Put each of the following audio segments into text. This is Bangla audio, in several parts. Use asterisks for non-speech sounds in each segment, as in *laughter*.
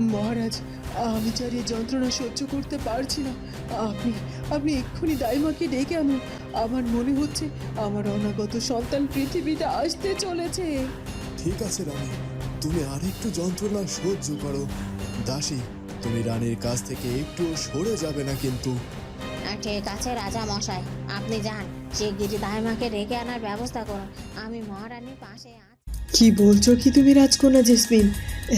মহারাজ আমি যার এই যন্ত্রণা সহ্য করতে পারছি না। আপনি আপনি এক্ষুনি দাইমাকে ডেকে আনুন। আমার মনে হচ্ছে আমার অনাগত সন্তান পৃথিবীতে আসতে চলেছে। ঠিক আছে রানী তুমি আরেকটু যন্ত্রণা সহ্য করো। দাসী তুমি রানীর কাছ থেকে একটু সরে যাবে না কিন্তু। ঠিক আছে রাজা মশাই আপনি যান। শিগগিরই দাইমাকে রেখে আনার ব্যবস্থা করুন। আমি মহারানীর পাশে আছি। কি বলছো কি তুমি রাজকন্যা জেসমিন?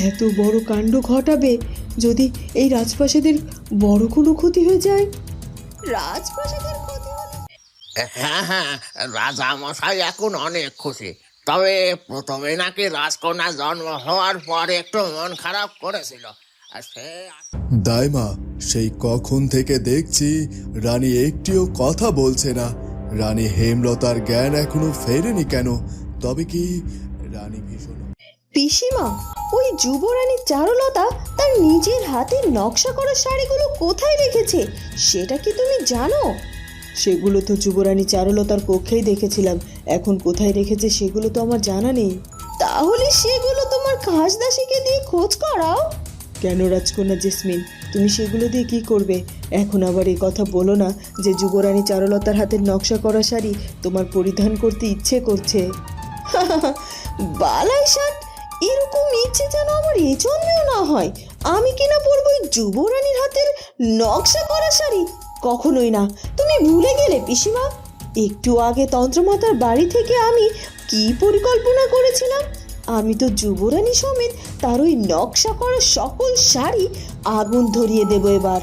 এত বড় কাণ্ড ঘটাবে যদি এই রাজপ্রাসাদের বড় কোনো ক্ষতি হয়ে যায়? রাজপ্রাসাদের ক্ষতি হলে হ্যাঁ হ্যাঁ রাজামশাই এখন অনেক খুশি। তবে প্রথমে নাকি রাজকন্যা জন্ম হওয়ার পর একটু মন খারাপ করেছিল। আর সে দাইমা সেই কখন থেকে দেখছি রানী একটিও কথা বলছে না। রানী হেমলতার জ্ঞান এখনও ফেরেনি কেন? তবে কি রানী ভীষণ। পিসিমা ওই যুবরানী চারুলতা তার নিজের হাতে নকশা করা শাড়িগুলো কোথায় রেখেছে? সেটা কি তুমি জানো? সেগুলো তো যুবরানী চারুলতার কক্ষেই দেখেছিলাম। এখন কোথায় রেখেছে সেগুলো তো আমার জানা নেই। তাহলে সেগুলো তোমার খাসদাসীকে দিয়ে খোঁজ করাও। কেন রাজকন্যা জেসমিন তুমি সেগুলো দিয়ে কি করবে? এখন আবার এই কথা বলো না যে যুবরানী চারুলতার হাতের নকশা করা শাড়ি তোমার পরিধান করতে ইচ্ছে করছে। *laughs* বালাই শার্ট এরকম ইচ্ছে যেন আমার এই জন্মেও না হয়। আমি কিনা পরবো ওই যুবরানীর হাতের নকশা করা শাড়ি? কখনোই না। তুমি ভুলে গেলে, পিসিমা। একটু আগে তন্ত্রমাতার বাড়ি থেকে আমি কি পরিকল্পনা করেছিলাম? আমি তো যুবরানী সমেত তার ওই নকশা করা সকল শাড়ি আগুন ধরিয়ে দেবো এবার।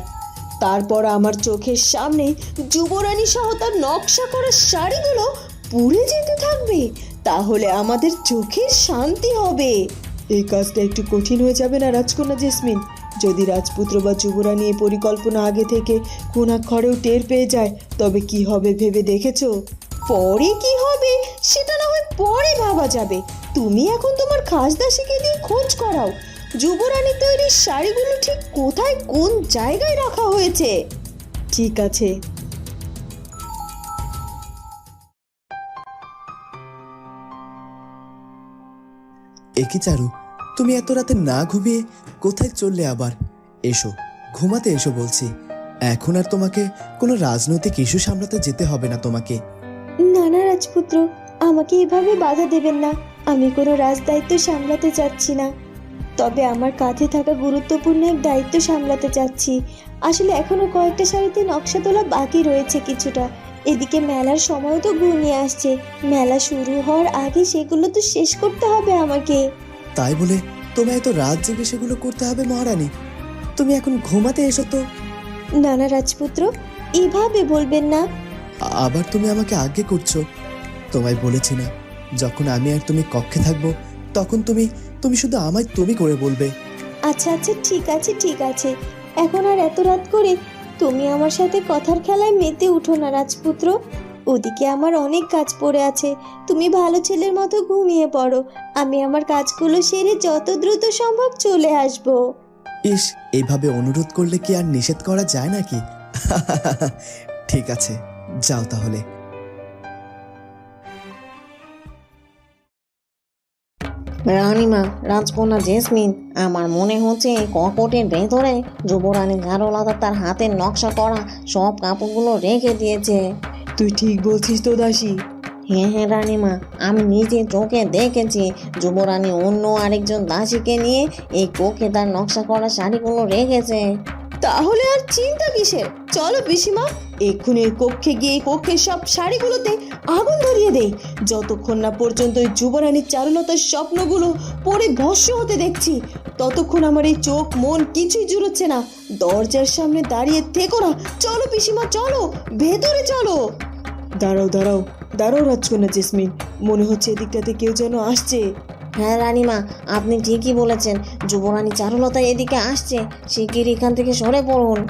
তারপর আমার চোখের সামনে যুবরানী সহ তার নকশা করা শাড়িগুলো পুড়ে যেতে থাকবে। তাহলে আমাদের চোখের শান্তি হবে। এই কাজটা একটু কঠিন হয়ে যাবে না, রাজকন্যা জেসমিন? যদি রাজপুত্র বা যুবরানী এই পরিকল্পনা আগে থেকে কোনাক্ষরেও টের পেয়ে যায়, তবে কি হবে ভেবে দেখেছ? পরে কি হবে, সেটা না হয় পরে ভাবা যাবে। তুমি এখন তোমার খাসদাসীকে দিয়ে খোঁজ করাও। যুবরানী তৈরির শাড়িগুলো ঠিক কোথায় কোন জায়গায় রাখা হয়েছে? ঠিক আছে। একই চারু, তুমি এত রাতে না ঘুমিয়ে কোথায় চললে আবার? এসো, ঘুমাতে এসো বলছি। এখন আর তোমাকে কোনো রাজনৈতিক ইস্যু সামলাতে যেতে হবে না তোমাকে। না না রাজপুত্র, আমাকে এভাবে বাধা দেবেন না। আমি কোনো রাজদায়িত্ব সামলাতে চাচ্ছি না। তবে আমার কাঁধে থাকা গুরুত্বপূর্ণ এক দায়িত্ব সামলাতে চাচ্ছি। আসলে এখনও কয়েকটা শাড়িতে নকশা তোলা বাকি রয়েছে কিছুটা। এদিকে মেলার সময়ও তো ঘনিয়ে আসছে। মেলা শুরু হওয়ার আগে সেগুলো তো শেষ করতে হবে আমাকে। তাই বলে তোমায় এত রাত জেগে সেগুলো করতে হবে মহারানী। তুমি এখন ঘুমাতে এসো তো। না না রাজপুত্র এভাবে বলবেন না। আবার তুমি আমাকে আগে করছ। তোমায় বলেছি না যখন আমি আর তুমি কক্ষে থাকব তখন তুমি তুমি শুধু আমায় তুমি করে বলবে। আচ্ছা আচ্ছা ঠিক আছে ঠিক আছে। এখন আর এত রাত করে তুমি আমার সাথে কথার খেলায় মেতে উঠো না, রাজপুত্র। ওদিকে আমার অনেক কাজ পড়ে আছে। তুমি ভালো ছেলের মতো ঘুমিয়ে পড়ো। আমি আমার কাজগুলো সেরে যত দ্রুত সম্ভব চলে আসব। ইস এইভাবে অনুরোধ করলে কি আর নিষেধ করা যায় নাকি? *laughs* ঠিক আছে, যাও তাহলে। রানীমা রাজকন্যা জেসমিন আমার মনে হচ্ছে এই কপটের ভেতরে যুবরানী ঝাড়লাদা তার হাতের নকশা করা সব কাপড়গুলো রেখে দিয়েছে। তুই ঠিক বলছিস তো দাসী। হ্যাঁ হ্যাঁ রানীমা আমি নিজে চোখে দেখেছি যুবরানী অন্য আরেকজন দাসীকে নিয়ে এই কোখে তার নকশা করা শাড়িগুলো রেখেছে। তাহলে আর চিন্তা কিসের? চলো পিসিমা, এক্ষুনি ওই কক্ষে গিয়ে কক্ষের সব শাড়িগুলোতে আগুন ধরিয়ে দেই। যতক্ষণ না পর্যন্ত ওই যুবরানীর চারুলতার স্বপ্নগুলো পরে ভস্য হতে দেখছি, ততক্ষণ আমার এই চোখ মন কিছুই জুড়োচ্ছে না। দরজার সামনে দাঁড়িয়ে থেকো না। চলো পিসিমা, চলো! ভেতরে চলো! দাঁড়াও দাঁড়াও দাঁড়াও রাজকন্যা জেসমিন। মনে হচ্ছে এদিকটাতে কেউ যেন আসছে। হ্যাঁ রানীমা, আপনি ঠিকই বলেছেন। যুবরানী চারুলতা এদিকে আসছে, শিগগির এখান থেকে সরে পড়ুন।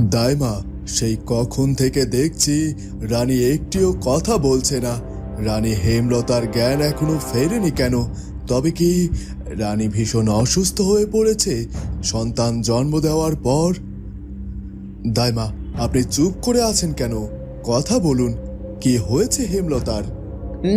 দাইমা, সেই কখন থেকে দেখছি রানী একটিও কথা বলছে না। রানী হেমলতার জ্ঞান এখনও ফেরেনি কেন? তবে কি রানী ভীষণ অসুস্থ হয়ে পড়েছে? সন্তান জন্ম দেওয়ার পর? দাইমা, আপনি চুপ করে আছেন কেন? কথা বলুন। কি হয়েছে হেমলতার?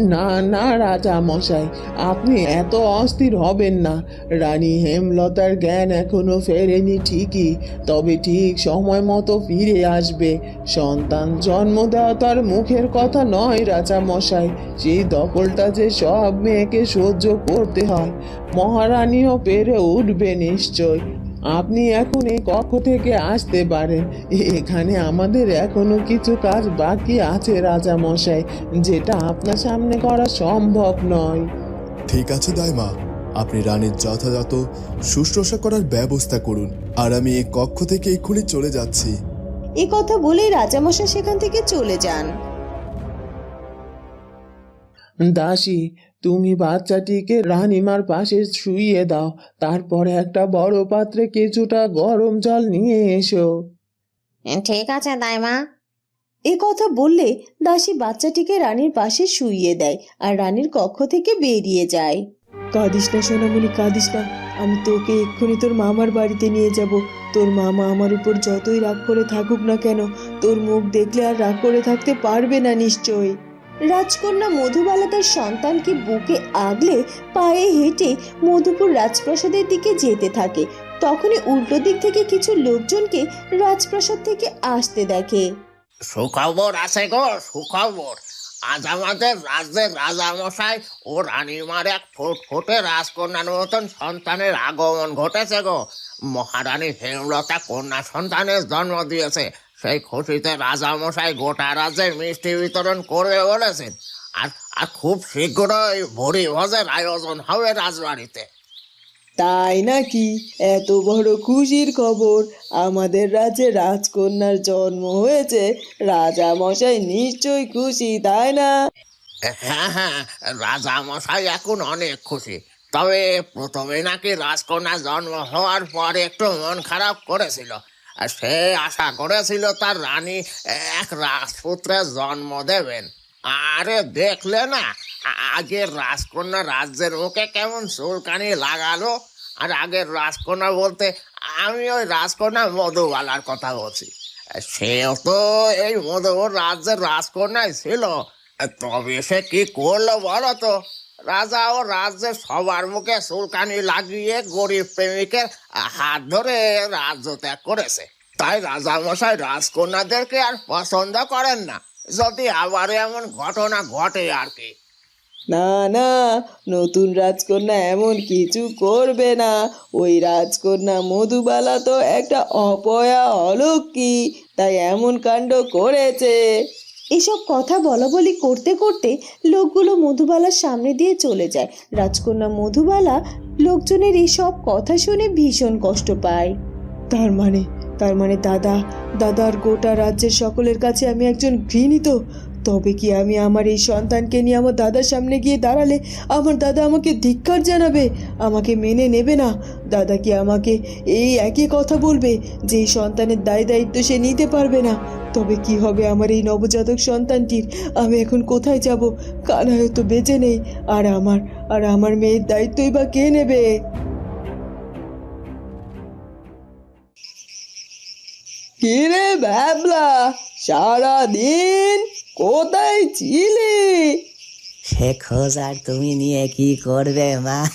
না না, রাজা মশাই, আপনি এত অস্থির হবেন না। রানী হেমলতার জ্ঞান এখনও ফেরেনি ঠিকই, তবে ঠিক সময় মতো ফিরে আসবে। সন্তান জন্ম দেওয়া তার মুখের কথা নয়, রাজা মশাই। সেই দখলটা যে সব মেয়েকে সহ্য করতে হয়, মহারানীও পেরে উঠবে নিশ্চয়। আপনি এখন এই কক্ষ থেকে আসতে পারেন। এখানে আমাদের এখনও কিছু কাজ বাকি আছে রাজা মশাই যেটা আপনার সামনে করা সম্ভব নয়। ঠিক আছে দাইমা। আপনি রানীর যথাযথ শুশ্রূষা করার ব্যবস্থা করুন আর আমি এই কক্ষ থেকে এক্ষুনি চলে যাচ্ছি। এ কথা বলেই রাজামশাই সেখান থেকে চলে যান। দাসী তুমি বাচ্চাটিকে রানীমার পাশে শুইয়ে দাও তারপরে একটা বড় পাত্রে কিছুটা গরম জল নিয়ে এসো। ঠিক আছে দাইমা। এ কথা বললে দাসী বাচ্চাটিকে রানীর পাশে শুইয়ে দেয় আর রানীর কক্ষ থেকে বেরিয়ে যায়। কাঁদিস না সোনামণি কাঁদিস না। আমি তোকে এক্ষুনি তোর মামার বাড়িতে নিয়ে যাব। তোর মামা আমার উপর যতই রাগ করে থাকুক না কেন তোর মুখ দেখলে আর রাগ করে থাকতে পারবে না নিশ্চয়ই। রাজকন্যা মধুবালা তার সন্তানকে বুকে আগলে পায়ে হেঁটে মধুপুর রাজপ্রাসাদের দিকে যেতে থাকে। তখনই উল্টো দিক থেকে কিছু লোকজনকে রাজপ্রাসাদ থেকে আসতে দেখে। সুখবর আছে গো, সুখবর। আজ আমাদের রাজ্যের রাজামশাই ও রানীমার এক ফুটফুটে রাজকন্যার মতন সন্তানের আগমন ঘটেছে গো। মহারানী হেমলতা কন্যা সন্তানের জন্ম দিয়েছে। সেই খুশিতে রাজামশাই গোটা রাজ্যে মিষ্টি বিতরণ করবে বলেছেন। আর আর খুব শীঘ্রই ভরি ভোজের আয়োজন হবে রাজবাড়িতে। তাই নাকি? এত বড় খুশির খবর। আমাদের রাজ্যে রাজকন্যার জন্ম হয়েছে। রাজা মশাই নিশ্চয়ই খুশি তাই না? হ্যাঁ হ্যাঁ রাজামশাই এখন অনেক খুশি। তবে প্রথমে নাকি রাজকন্যা জন্ম হওয়ার পর একটু মন খারাপ করেছিল। আর সে আশা করেছিল তার রানী এক রাজপুত্রের জন্ম দেবেন। আরে দেখলে না, আ- আগের রাজকন্যা রাজ্যের মুখে কেমন চুলকানি লাগালো? আর আগের রাজকন্যা বলতে, আমি ওই রাজকন্যা মধুবালার কথা বলছি। সেও তো এই মধুবর রাজ্যের রাজকন্যাই ছিল। তবে সে কি করল বলো তো? রাজা ও রাজ্যের সবার মুখে চুলকানি লাগিয়ে গরিব প্রেমিকের হাত ধরে রাজ্য ত্যাগ করেছে। তাই রাজা মশাই রাজকন্যাদেরকে আর পছন্দ করেন না। যদি আবার এমন ঘটনা ঘটে আর কি। না না, নতুন রাজকন্যা এমন কিছু করবে না। ওই রাজকন্যা মধুবালা তো একটা অপয়া অলক্ষী তাই এমন কাণ্ড করেছে। এসব কথা বলা বলি করতে করতে লোকগুলো মধুবালার সামনে দিয়ে চলে যায়। রাজকন্যা মধুবালা লোকজনের এসব কথা শুনে ভীষণ কষ্ট পায়। তার মানে তার মানে দাদা, দাদার গোটা রাজ্যের সকলের কাছে আমি একজন ঘৃণিত তবে কি আমি আমার এই সন্তানকে নিয়ে আমার দাদার সামনে গিয়ে দাঁড়ালে আমার দাদা আমাকে ধিক্কার জানাবে? আমাকে মেনে নেবে না। দাদা কি আমাকে এই একই কথা বলবে, যে এই সন্তানের দায় দায়িত্ব সে নিতে পারবে না? তবে কি হবে আমার এই নবজাতক সন্তানটির? আমি এখন কোথায় যাব? কানায় তো বেঁচে নেই। আর আমার আর আমার মেয়ের দায়িত্বই বা কে নেবে? কিরে ভাবলা সারাদিন কোথায় ছিলি? সে খোঁজ আর তুমি নিয়ে কি করবে মা?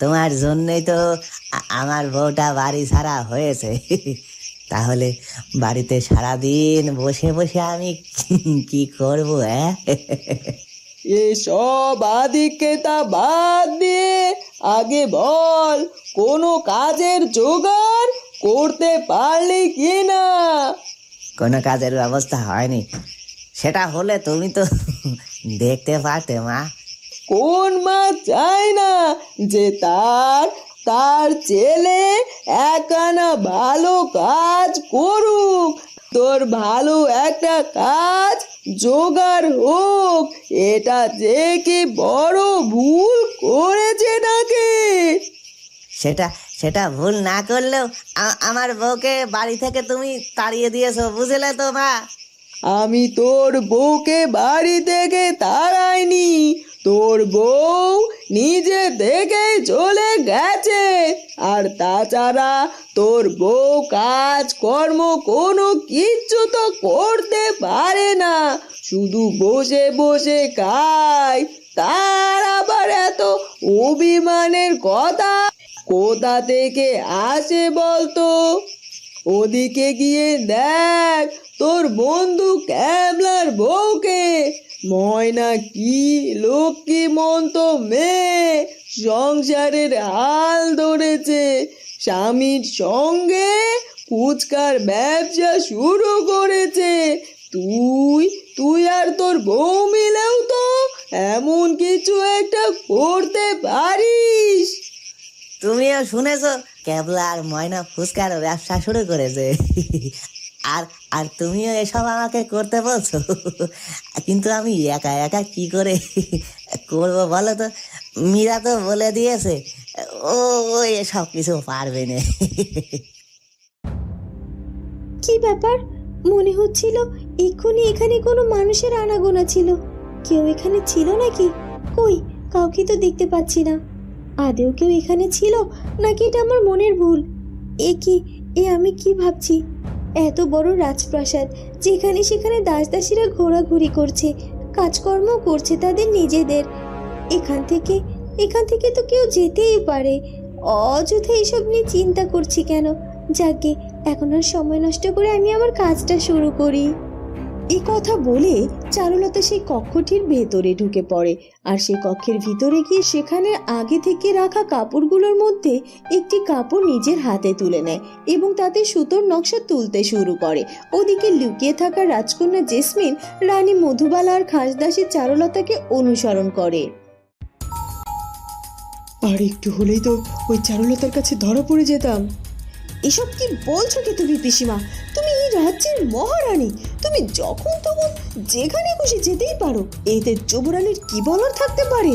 তোমার জন্যই তো আমার বউটা বাড়ি ছাড়া হয়েছে। তাহলে বাড়িতে সারাদিন বসে বসে আমি কি- করব হ্যাঁ এসব আদিক্যতা বাদ দিয়ে আগে বল কোনো কাজের জোগাড় করতে পারলি কি না? কোনো কাজের ব্যবস্থা হয়নি। সেটা হলে তুমি তো দেখতে পারতে মা। কোন মা চায় না যে তার তার ছেলে একানা ভালো কাজ করুক তোর ভালো একটা কাজ জোগাড় হোক এটা যে কি বড় ভুল করেছে নাকি? সেটা সেটা ভুল না করলেও আমার বউকে বাড়ি থেকে তুমি তাড়িয়ে দিয়েছ বুঝলে তো মা? আমি তোর বউকে বাড়ি থেকে তাড়াইনি। তোর বউ নিজে থেকে চলে গেছে। আর তাছাড়া তোর বউ কাজ কর্ম কোনো কিচ্ছু তো করতে পারে না। শুধু বসে বসে খায়। তার আবার এত অভিমানের কথা কোথা থেকে আসে বলতো? ওদিকে গিয়ে দেখ, তোর বন্ধু ক্যাবলার বউকে। ময়না কি, লক্ষ্মী মন্ত মেয়ে, সংসারের হাল ধরেছে। স্বামীর সঙ্গে ফুচকার ব্যবসা শুরু করেছে। তুই তুই আর তোর বউ মিলেও তো এমন কিছু একটা করতে পারিস। তুমিও শুনেছো ক্যাবলা আর ময়না ফুচকার ব্যবসা শুরু করেছে। আর আর তুমিও এসব আমাকে করতে বলছো? কিন্তু আমি একা একা কি করে করব বলো তো? মীরা তো বলে দিয়েছে, ও ও এসব কিছু পারবে না। কি ব্যাপার? মনে হচ্ছিল এক্ষুনি এখানে কোনো মানুষের আনাগোনা ছিল। কেউ এখানে ছিল নাকি? কই? কাউকে তো দেখতে পাচ্ছি না। আদেও কেউ এখানে ছিল? নাকি এটা আমার মনের ভুল? এ কি? এ আমি কি ভাবছি? এত বড় রাজপ্রাসাদ, যেখানে সেখানে দাস দাসীরা ঘোরাঘুরি করছে কাজকর্ম করছে তাদের নিজেদের। এখান থেকে এখান থেকে তো কেউ যেতেই পারে। অযথা এসব নিয়ে চিন্তা করছি কেন? যাকে এখন আর সময় নষ্ট করে আমি আমার কাজটা শুরু করি। এই কথা বলে চারুলতা সেই কক্ষটির ভেতরে ঢুকে পড়ে আর সেই কক্ষের ভিতরে গিয়ে সেখানে আগে থেকে রাখা কাপড়গুলোর মধ্যে একটি কাপড় নিজের হাতে তুলে নেয় এবং তাতে সুতোর নকশা তুলতে শুরু করে। ওদিকে লুকিয়ে থাকা রাজকন্যা জেসমিন রানী মধুবালা আর খাসদাসী চারুলতাকে অনুসরণ করে। আর একটু হলেই তো ওই চারুলতার কাছে ধরা পড়ে যেতাম। এসব কি বলছো কি তুমি পিসিমা? রাজ্যের মহারানী তুমি যখন তখন যেখানে খুশি যেতেই পারো এতে যুবরানীর কি বলার থাকতে পারে?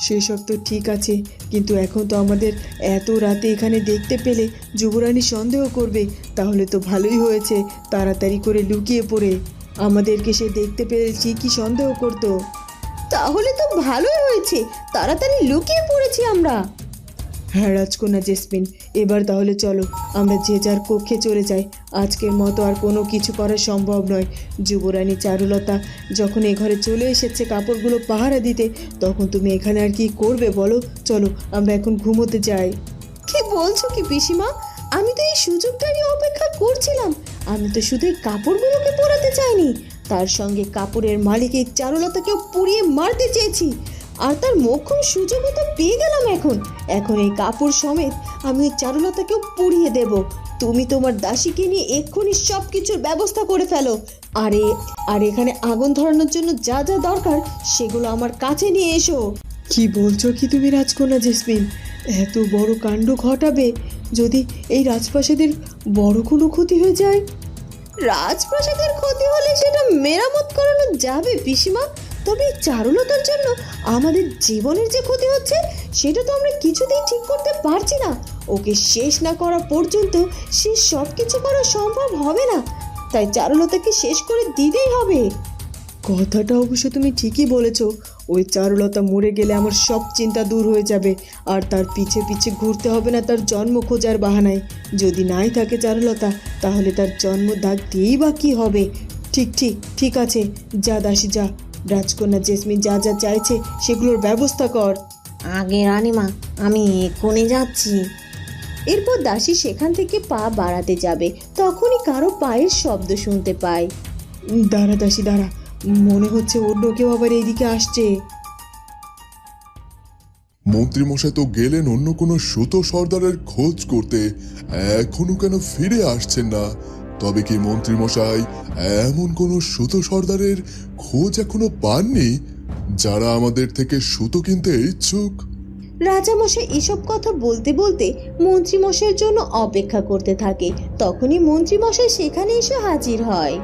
সেসব তো ঠিক আছে কিন্তু এখন তো আমাদের এত রাতে এখানে দেখতে পেলে যুবরানী সন্দেহ করবে তাহলে তো ভালোই হয়েছে তাড়াতাড়ি করে লুকিয়ে পড়ে। আমাদেরকে সে দেখতে পেলে কি সন্দেহ করতো। তাহলে তো ভালোই হয়েছে তাড়াতাড়ি লুকিয়ে পড়েছি আমরা। হ্যাঁ রাজকন্যা জেসমিন, এবার তাহলে চলো, আমরা যে যার কক্ষে চলে যাই। আজকের মতো আর কোনো কিছু করা সম্ভব নয়। যুবরানী চারুলতা যখন এ ঘরে চলে এসেছে কাপড়গুলো পাহারা দিতে, তখন তুমি এখানে আর কি করবে বলো? চলো, আমরা এখন ঘুমোতে যাই। কি বলছো কি পিসিমা? আমি তো এই সুযোগটারই অপেক্ষা করছিলাম। আমি তো শুধু এই কাপড়গুলোকে পরাতে চাইনি। তার সঙ্গে কাপড়ের মালিকের চারুলতাকেও পুড়িয়ে মারতে চেয়েছি। আর তার মোক্ষম সুযোগও তো পেয়ে গেলাম এখন। এখন এই কাপড় সমেত আমি ওই চারুলতাকেও পুড়িয়ে দেব। তুমি তোমার দাসীকে নিয়ে এক্ষুনি সব কিছুর ব্যবস্থা করে ফেলো। আরে আর এখানে আগুন ধরানোর জন্য যা যা দরকার সেগুলো আমার কাছে নিয়ে এসো। কি বলছো কি তুমি রাজকন্যা জেসমিন? এত বড় কাণ্ড ঘটাবে যদি এই রাজপ্রাসাদের বড় কোনো ক্ষতি হয়ে যায়? রাজপ্রাসাদের ক্ষতি হলে সেটা মেরামত করানো যাবে পিসিমা। তবে এই চারুলতার জন্য আমাদের জীবনের যে ক্ষতি হচ্ছে, সেটা তো আমরা কিছুতেই ঠিক করতে পারছি না। ওকে শেষ না করা পর্যন্ত সে সব কিছু করা সম্ভব হবে না। তাই চারুলতাকে শেষ করে দিতেই হবে। কথাটা অবশ্য তুমি ঠিকই বলেছ। ওই চারুলতা মরে গেলে আমার সব চিন্তা দূর হয়ে যাবে। আর তার পিছে পিছে ঘুরতে হবে না তার জন্ম খোঁজার বাহানায়। যদি নাই থাকে চারুলতা, তাহলে তার জন্ম দাগ দিয়েই বা কী হবে? ঠিক ঠিক ঠিক আছে। যা দাসী, যা। রাজকন্যা জেসমিন যা যা চাইছে সেগুলোর ব্যবস্থা কর। আগে রানীমা আমি এক্ষুনি যাচ্ছি। এরপর দাসী সেখান থেকে পা বাড়াতে যাবে। তখনই কারও পায়ের শব্দ শুনতে পায়। দাঁড়া দাসী দাঁড়া। মনে হচ্ছে অন্য কেউ আবার এইদিকে আসছে। মন্ত্রীমশাই তো গেলেন অন্য কোনো সুতো সর্দারের খোঁজ করতে। এখনও কেন ফিরে আসছেন না? তবে কি মন্ত্রীমশাই এমন কোনো সুতো সর্দারের খোঁজ এখনও পাননি যারা আমাদের থেকে সুতো কিনতে ইচ্ছুক? রাজামশাই এসব কথা বলতে বলতে মন্ত্রীমশাইয়ের জন্য অপেক্ষা করতে থাকে। তখনই মন্ত্রীমশাই সেখানে এসে হাজির হয়।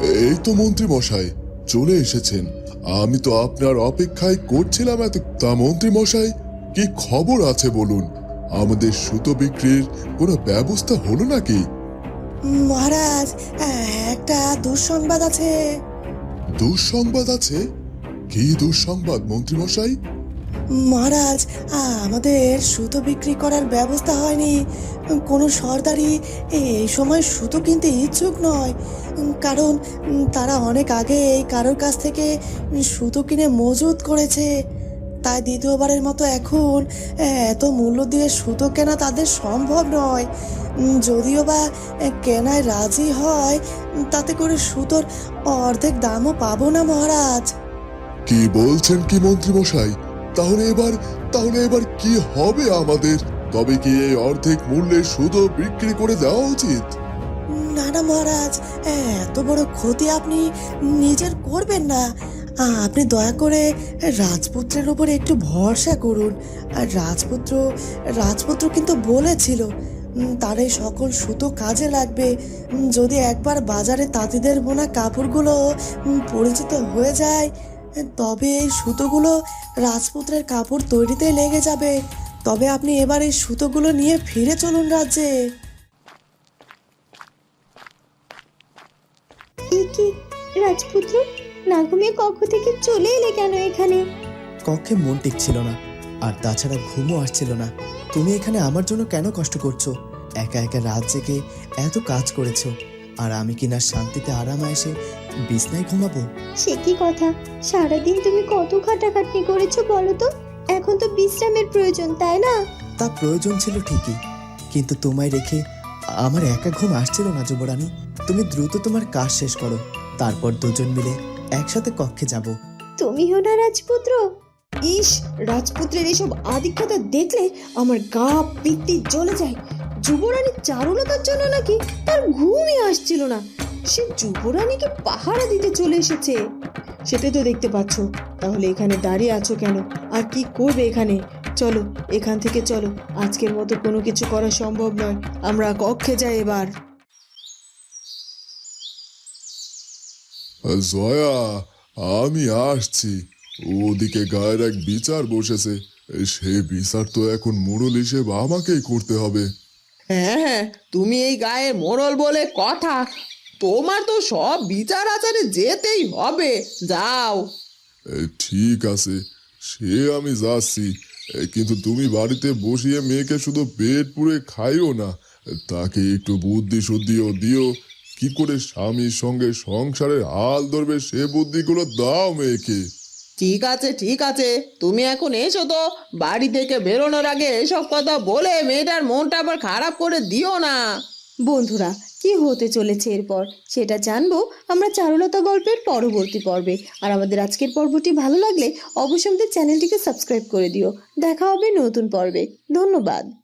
এই তো মন্ত্রীমশাই চলে এসেছেন। আমি তো আপনার অপেক্ষায় করছিলাম এত তা মন্ত্রীমশাই কি খবর আছে বলুন? আমাদের সুতো বিক্রির কোনো ব্যবস্থা হলো নাকি? মহারাজ একটা দুঃসংবাদ আছে। দুঃসংবাদ আছে? কি দুঃসংবাদ মন্ত্রীমশাই? মহারাজ আমাদের সুতো বিক্রি করার ব্যবস্থা হয়নি। কোনো সর্দারি এই সময় সুতো কিনতে ইচ্ছুক নয়। কারণ তারা অনেক আগে কারোর কাছ থেকে সুতো কিনে মজুত করেছে। তাই দ্বিতীয়বারের মতো এখন এত মূল্য দিয়ে সুতো কেনা তাদের সম্ভব নয়। যদিও বা কেনায় রাজি হয় তাতে করে সুতোর অর্ধেক দামও পাবো না মহারাজ। কি বলছেন কি মন্ত্রীমশাই? তাহলে এবার তাহলে এবার কি হবে আমাদের? তবে কি এই অর্ধেক মূল্যে সুতো বিক্রি করে দেওয়া উচিত? না না মহারাজ এত বড় ক্ষতি আপনি নিজের করবেন না। আপনি দয়া করে রাজপুত্রের উপর একটু ভরসা করুন। আর রাজপুত্র রাজপুত্র কিন্তু বলেছিল তার এই সকল সুতো কাজে লাগবে। যদি একবার বাজারে তাঁতিদের বোনা কাপড়গুলো পরিচিত হয়ে যায়, তবে এই সুতোগুলো রাজপুত্রের কাপড় তৈরিতে লেগে যাবে। তবে আপনি এবার এই সুতোগুলো নিয়ে ফিরে চলুন রাজ্যে। রাজপুত্র? না ঘুমিয়ে কক্ষ থেকে চলে এলে কেন এখানে? কক্ষে মন টিকছিল না আর তাছাড়া ঘুমও আসছিল না। তুমি এখানে আমার জন্য কেন কষ্ট করছ? একা একা রাত জেগে এত কাজ করেছ আর আমি কিনা শান্তিতে আরামে এসে বিছনায় ঘুমাবো? সে কি কথা? সারাদিন তুমি কত খাটাখাটনি করেছ বলো তো? এখন তো বিশ্রামের প্রয়োজন তাই না? তা প্রয়োজন ছিল ঠিকই কিন্তু তোমায় রেখে আমার একা ঘুম আসছিল না যুবরানী। তুমি দ্রুত তোমার কাজ শেষ করো তারপর দুজন মিলে একসাথে কক্ষে যাব। তুমিও না রাজপুত্র? ইস, রাজপুত্রের এসব আধিক্যতা দেখলে আমার গা পিত্তি জ্বলে যায়। যুবরানী চারুলতার জন্য নাকি তার ঘুমই আসছিল না। সে যুবরানীকে পাহারা দিতে চলে এসেছে। সেটা তো দেখতে পাচ্ছ। তাহলে এখানে দাঁড়িয়ে আছো কেন? আর কি করবে এখানে? চলো, এখান থেকে চলো। আজকের মতো কোনো কিছু করা সম্ভব নয়। আমরা কক্ষে যাই এবার। জয়া আমি আসছি। ওদিকে গায়ের এক বিচার বসেছে। সে বিচার তো এখন মোড়ল হিসেবে আমাকেই করতে হবে। হ্যাঁ হ্যাঁ তুমি এই গায়ে মোড়ল বলে কথা। তোমার তো সব বিচার আচারে যেতেই হবে। যাও। ঠিক আছে। সে আমি যাচ্ছি। কিন্তু তুমি বাড়িতে বসিয়ে মেয়েকে শুধু পেট পুড়ে খাইও না। তাকে একটু বুদ্ধি শুদ্ধিও দিও। কি করে স্বামীর সঙ্গে সংসারের হাল ধরবে সে বুদ্ধিগুলো দাও মেয়েকে। ঠিক আছে ঠিক আছে। তুমি এখন এসো তো। বাড়ি থেকে বেরোনোর আগে এসব কথা বলে মেয়েটার মনটা আবার খারাপ করে দিও না। বন্ধুরা কি হতে চলেছে এরপর? সেটা জানব আমরা চারুলতা গল্পের পরবর্তী পর্বে। আর আমাদের আজকের পর্বটি ভালো লাগলে অবশ্যই আমাদের চ্যানেলটিকে সাবস্ক্রাইব করে দিও। দেখা হবে নতুন পর্বে। ধন্যবাদ।